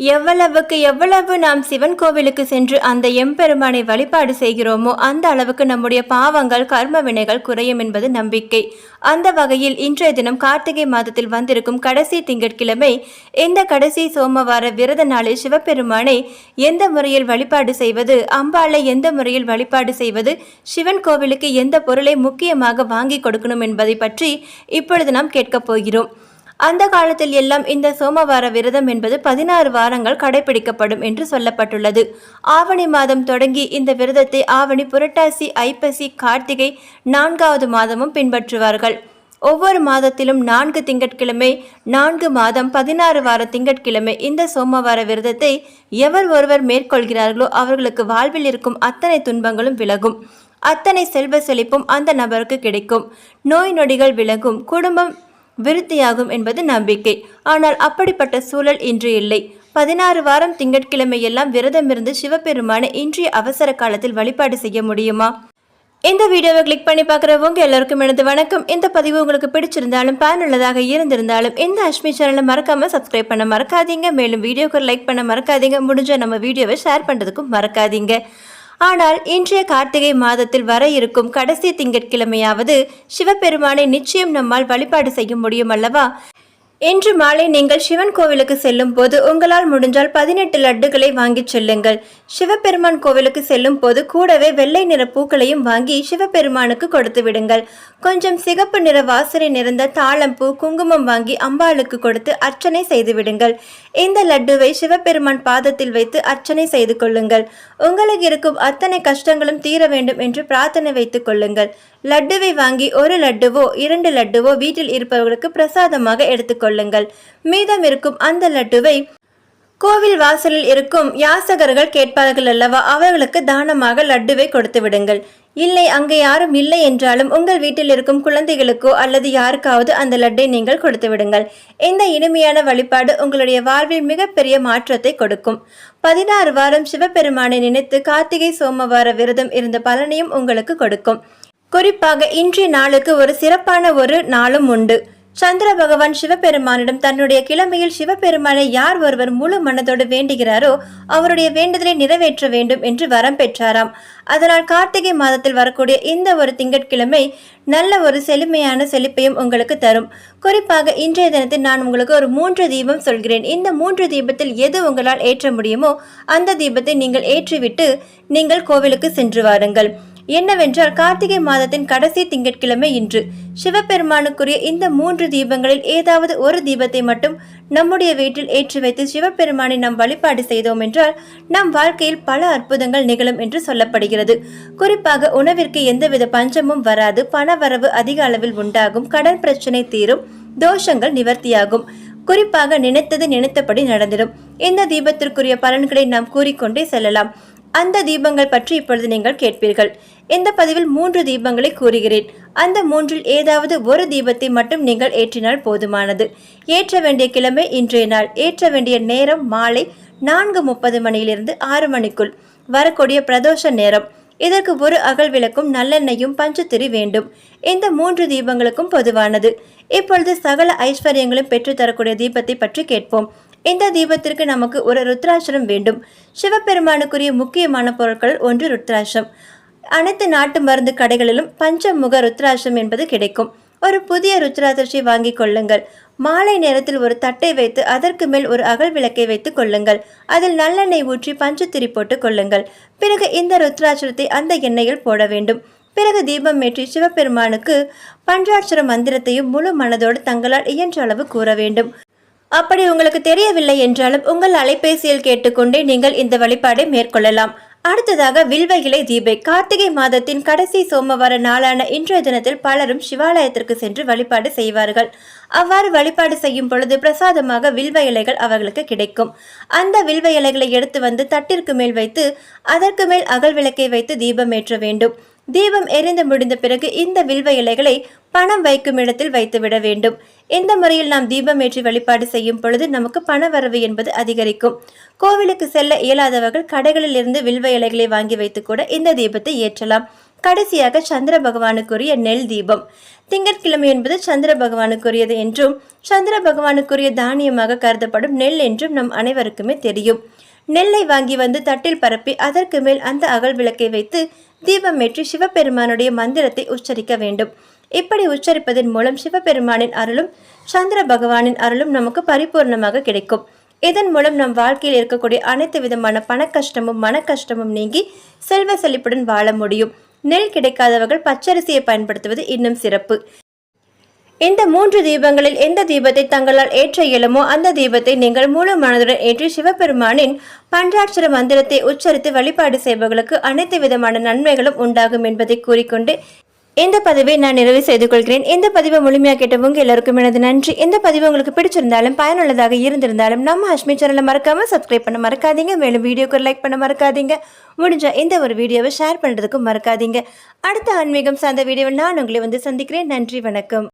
எவ்வளவுக்கு எவ்வளவு நாம் சிவன் கோவிலுக்கு சென்று அந்த எம்பெருமானை வழிபாடு செய்கிறோமோ அந்த அளவுக்கு நம்முடைய பாவங்கள் கர்ம வினைகள் குறையும் என்பது நம்பிக்கை. அந்த வகையில் இன்றைய தினம் கார்த்திகை மாதத்தில் வந்திருக்கும் கடைசி திங்கட்கிழமை இந்த கடைசி சோமவார விரத நாளில் சிவபெருமானை எந்த முறையில் வழிபாடு செய்வது அம்பாளை எந்த முறையில் வழிபாடு செய்வது சிவன் கோவிலுக்கு எந்த பொருளை முக்கியமாக வாங்கி கொடுக்கணும் என்பதை பற்றி இப்பொழுது நாம் கேட்கப் போகிறோம். அந்த காலத்தில் எல்லாம் இந்த சோமவார விரதம் என்பது பதினாறு வாரங்கள் கடைபிடிக்கப்படும் என்று சொல்லப்பட்டுள்ளது. ஆவணி மாதம் தொடங்கி இந்த விரதத்தை ஆவணி புரட்டாசி ஐப்பசி கார்த்திகை நான்காவது மாதமும் பின்பற்றுவார்கள். ஒவ்வொரு மாதத்திலும் நான்கு திங்கட்கிழமை நான்கு மாதம் பதினாறு வார திங்கட்கிழமை இந்த சோமவார விரதத்தை எவர் ஒருவர் மேற்கொள்கிறார்களோ அவர்களுக்கு வாழ்வில் இருக்கும் அத்தனை துன்பங்களும் விலகும். அத்தனை செல்வ செழிப்பும் அந்த நபருக்கு கிடைக்கும். நோய் நொடிகள் விலகும். குடும்பம் விருத்தியாகும் என்பது நம்பிக்கை. ஆனால் அப்படிப்பட்ட சூழல் இன்று இல்லை. பதினாறு வாரம் திங்கட்கிழமை எல்லாம் விரதமிருந்து சிவபெருமானை இன்றைய அவசர காலத்தில் வழிபாடு செய்ய முடியுமா? இந்த வீடியோவை கிளிக் பண்ணி பார்க்குறவங்க எல்லாருக்கும் எனது வணக்கம். இந்த பதிவு உங்களுக்கு பிடிச்சிருந்தாலும் பயனுள்ளதாக இருந்திருந்தாலும் இந்த அஷ்மி சேனலை மறக்காமல் சப்ஸ்கிரைப் பண்ண மறக்காதீங்க. மேலும் வீடியோக்கு லைக் பண்ண மறக்காதீங்க. முடிஞ்ச நம்ம வீடியோவை ஷேர் பண்ணுறதுக்கும் மறக்காதீங்க. ஆனால் இன்றைய கார்த்திகை மாதத்தில் வர இருக்கும் கடைசி திங்கட்கிழமையாவது சிவபெருமானை நிச்சயம் நம்மால் வழிபாடு செய்ய முடியும் அல்லவா? இன்று மாலை நீங்கள் சிவன் கோவிலுக்கு செல்லும் போது உங்களால் முடிஞ்சால் பதினெட்டு லட்டுகளை வாங்கிச் செல்லுங்கள். சிவபெருமான் கோவிலுக்கு செல்லும் போது கூடவே வெள்ளை நிற பூக்களையும் வாங்கி சிவபெருமானுக்கு கொடுத்து விடுங்கள். கொஞ்சம் சிகப்பு நிற வாசனை நிறைந்த தாளம்பூ குங்குமம் வாங்கி அம்பாளுக்கு கொடுத்து அர்ச்சனை செய்து விடுங்கள். இந்த லட்டுவை சிவபெருமான் பாதத்தில் வைத்து அர்ச்சனை செய்து கொள்ளுங்கள். உங்களுக்கு இருக்கும் அத்தனை கஷ்டங்களும் தீர வேண்டும் என்று பிரார்த்தனை வைத்துக் கொள்ளுங்கள். லட்டுவை வாங்கி ஒரு லட்டுவோ இரண்டு லட்டுவோ வீட்டில் இருப்பவர்களுக்கு பிரசாதமாக எடுத்துக்கொள்ளுங்கள் மீதம் இருக்கும் அந்த லட்டுவை கோவில் வாசலில் இருக்கும் யாசகர்கள் கேட்பார்கள் அல்லவா? அவர்களுக்கு தானமாக லட்டுவை கொடுத்து விடுங்கள். இல்லை அங்கே யாரும் இல்லை என்றாலும் உங்கள் வீட்டில் இருக்கும் குழந்தைகளுக்கோ அல்லது யாருக்காவது அந்த லட்டை நீங்கள் கொடுத்து விடுங்கள். இந்த இனிமையான வழிபாடு உங்களுடைய வாழ்வில் மிகப்பெரிய மாற்றத்தை கொடுக்கும். பதினாறு வாரம் சிவபெருமானை நினைத்து கார்த்திகை சோமவார விரதம் இருந்த பலனையும் உங்களுக்கு கொடுக்கும். குறிப்பாக இன்றைய நாளுக்கு ஒரு சிறப்பான ஒரு நாளும் உண்டு. சந்திர பகவான் சிவபெருமானிடம் தன்னுடைய கிழமையில் சிவபெருமானை யார் ஒருவர் முழு மனதோடு வேண்டுகிறாரோ அவருடைய வேண்டுதலை நிறைவேற்ற வேண்டும் என்று வரம் பெற்றாராம். அதனால் கார்த்திகை மாதத்தில் வரக்கூடிய இந்த ஒரு திங்கட்கிழமை நல்ல ஒரு செழுமையான செழிப்பையும் உங்களுக்கு தரும். குறிப்பாக இன்றைய தினத்தில் நான் உங்களுக்கு ஒரு மூன்று தீபம் சொல்கிறேன். இந்த மூன்று தீபத்தில் எது உங்களால் ஏற்ற முடியுமோ அந்த தீபத்தை நீங்கள் ஏற்றிவிட்டு நீங்கள் கோவிலுக்கு சென்று வாருங்கள். என்னவென்றால் கார்த்திகை மாதத்தின் கடைசி திங்கட்கிழமை இன்று. சிவபெருமானுக்குரிய இந்த மூன்று தீபங்களில் ஏதாவது ஒரு தீபத்தை மட்டும் நம்முடைய வீட்டில் ஏற்றி வைத்து சிவபெருமானை நாம் வழிபாடு செய்தோம் என்றால் நம் வாழ்க்கையில் பல அற்புதங்கள் நிகழும் என்று சொல்லப்படுகிறது. குறிப்பாக உணவிற்கு எந்தவித பஞ்சமும் வராது பணவரவு அதிக அளவில் உண்டாகும் கடன் பிரச்சனை தீரும் தோஷங்கள் நிவர்த்தியாகும். குறிப்பாக நினைத்தது நினைத்தபடி நடந்திடும். இந்த தீபத்திற்குரிய பலன்களை நாம் கூறிக்கொண்டே செல்லலாம். அந்த தீபங்கள் பற்றி இப்பொழுது நீங்கள் கேட்பீர்கள். இந்த பதிவில் மூன்று தீபங்களை கூறுகிறேன். அந்த மூன்றில் ஏதாவது ஒரு தீபத்தை மட்டும் நீங்கள் ஏற்றினால் போதுமானது. ஏற்ற வேண்டிய கிழமை இன்றைய நாள். ஏற்ற வேண்டிய நேரம் மாலை நான்கு முப்பது மணியிலிருந்து ஆறு மணிக்குள். வரக்கூடிய பிரதோஷ நேரம். இதற்கு ஒரு அகல் விளக்கும் நல்லெண்ணெயும் பஞ்சத்திரி வேண்டும். இந்த மூன்று தீபங்களுக்கும் பொதுவானது. இப்பொழுது சகல ஐஸ்வர்யங்களும் பெற்றுத்தரக்கூடிய தீபத்தை பற்றி கேட்போம். இந்த தீபத்திற்கு நமக்கு ஒரு ருத்ராட்சரம் வேண்டும். சிவபெருமானுக்குரிய முக்கியமான பொருட்கள் ஒன்று ருத்ராட்சம் அனைத்து நாட்டு மருந்து கடைகளிலும் பஞ்சமுக ருத்ராட்சம் என்பது கிடைக்கும். ஒரு புதிய ருத்ராட்சை வாங்கி கொள்ளுங்கள். மாலை நேரத்தில் ஒரு தட்டை வைத்து அதற்கு மேல் ஒரு அகல் விளக்கை வைத்து கொள்ளுங்கள். அதில் நல்லெண்ணெய் ஊற்றி பஞ்சுத்திரி போட்டு கொள்ளுங்கள். பிறகு இந்த ருத்ராட்சரத்தை அந்த எண்ணெயில் போட வேண்டும். பிறகு தீபம் ஏற்றி சிவபெருமானுக்கு பஞ்சாட்சர மந்திரத்தையும் முழு மனதோடு தங்களால் இயன்ற அளவு கூற வேண்டும். அப்படி உங்களுக்கு தெரியவில்லை என்றாலும் உங்கள் அலைபேசியில் கேட்டுக்கொண்டே நீங்கள் இந்த வழிபாடை மேற்கொள்ளலாம். அடுத்ததாக வில்வ இலை தீபை கார்த்திகை மாதத்தின் கடைசி சோமவார நாளான இன்றைய தினத்தில் பலரும் சிவாலயத்திற்கு சென்று வழிபாடு செய்வார்கள். அவ்வாறு வழிபாடு செய்யும் பொழுது பிரசாதமாக வில்வ இலைகள் அவர்களுக்கு கிடைக்கும். அந்த வில்வ இலைகளை எடுத்து வந்து தட்டிற்கு மேல் வைத்து அதற்கு மேல் அகல் விளக்கை வைத்து தீபம் ஏற்ற வேண்டும். தீபம் எரிந்து முடிந்த பிறகு இந்த வில்வ இலைகளை பணம் வைக்கும் இடத்தில் வைத்துவிட வேண்டும். இந்த முறையில் நாம் தீபம் ஏற்றி வழிபாடு செய்யும் பொழுது நமக்கு பணவரவு என்பது அதிகரிக்கும். கோவிலுக்கு செல்ல இயலாதவர்கள் கடைகளில் இருந்து வில்வ இலைகளை வாங்கி வைத்து கூட இந்த தீபத்தை ஏற்றலாம். கடைசியாக சந்திர பகவானுக்குரிய நெல் தீபம். திங்கட்கிழமை என்பது சந்திர பகவானுக்குரியது என்றும் சந்திர பகவானுக்குரிய தானியமாக கருதப்படும் நெல் என்றும் நம் அனைவருக்குமே தெரியும். நெல்லை வாங்கி வந்து தட்டில் பரப்பி அதற்கு மேல் அந்த அகல் விளக்கை வைத்து தீபமேற்றி சிவபெருமானுடைய மந்திரத்தை உச்சரிக்க வேண்டும். இப்படி உச்சரிப்பதன் மூலம் சிவபெருமானின் அருளும் சந்திர பகவானின் அருளும் நமக்கு பரிபூர்ணமாக கிடைக்கும். இதன் மூலம் நம் வாழ்க்கையில் இருக்கக்கூடிய அனைத்து விதமான பண கஷ்டமும் மன கஷ்டமும் நீங்கி செல்வ செழிப்புடன் வாழ முடியும். நெல் கிடைக்காதவர்கள் பச்சரிசியை பயன்படுத்துவது இன்னும் சிறப்பு. இந்த மூன்று தீபங்களில் எந்த தீபத்தை தங்களால் ஏற்ற இயலுமோ அந்த தீபத்தை நீங்கள் முழு மனதுடன் ஏற்றி சிவபெருமானின் பஞ்சாட்சர மந்திரத்தை உச்சரித்து வழிபாடு செய்பவர்களுக்கு அனைத்து விதமான நன்மைகளும் உண்டாகும் என்பதை கூறிக்கொண்டு இந்த பதிவை நான் நிறைவு செய்து கொள்கிறேன். இந்த பதிவை முழுமையாக கேட்டவங்க எல்லாருக்கும் எனது நன்றி. இந்த பதிவு உங்களுக்கு பிடிச்சிருந்தாலும் பயனுள்ளதாக இருந்திருந்தாலும் நம்ம அஷ்மி சேனலை மறக்காம சப்ஸ்கிரைப் பண்ண மறக்காதீங்க. மேலும் வீடியோக்கு லைக் பண்ண மறக்காதீங்க. முடிஞ்ச இந்த ஒரு வீடியோவை ஷேர் பண்ணுறதுக்கும் மறக்காதீங்க. அடுத்த ஆன்மீகம் சார்ந்த வீடியோவை நான் உங்களை வந்து சந்திக்கிறேன். நன்றி வணக்கம்.